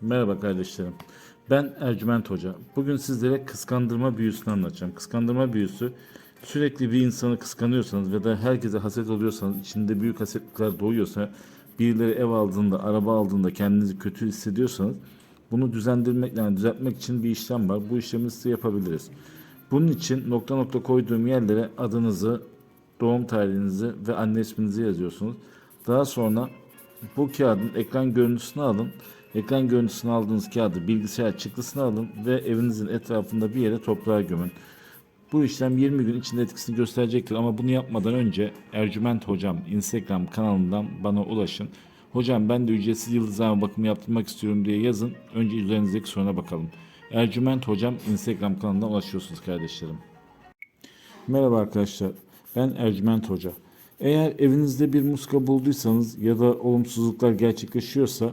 Merhaba kardeşlerim. Ben Ercüment Hoca. Bugün sizlere kıskandırma büyüsünü anlatacağım. Kıskandırma büyüsü sürekli bir insanı kıskanıyorsanız ve da herkese haset oluyorsanız, içinde büyük hasetlikler doğuyorsa, birileri ev aldığında, araba aldığında kendinizi kötü hissediyorsanız bunu düzendirmek, yani düzeltmek için bir işlem var. Bu işlemi size yapabiliriz. Bunun için nokta nokta koyduğum yerlere adınızı, doğum tarihinizi ve anne isminizi yazıyorsunuz. Daha sonra bu kağıdın ekran görüntüsünü alın. Ekran görüntüsünü aldığınız kağıdı bilgisayar çıktısını alın ve evinizin etrafında bir yere toprağa gömün. Bu işlem 20 gün içinde etkisini gösterecektir ama bunu yapmadan önce Ercüment Hocam Instagram kanalından bana ulaşın. Hocam ben de ücretsiz yıldızlama bakımı yaptırmak istiyorum diye yazın. Önce üzerinizdeki soruna bakalım. Ercüment Hocam Instagram kanalından ulaşıyorsunuz kardeşlerim. Merhaba arkadaşlar. Ben Ercüment Hoca. Eğer evinizde bir muska bulduysanız ya da olumsuzluklar gerçekleşiyorsa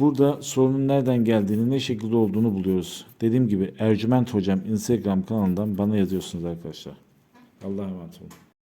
Burada sorunun nereden geldiğini, ne şekilde olduğunu buluyoruz. Dediğim gibi Ercüment Hocam Instagram kanalından bana yazıyorsunuz arkadaşlar. Allah'a emanet olun.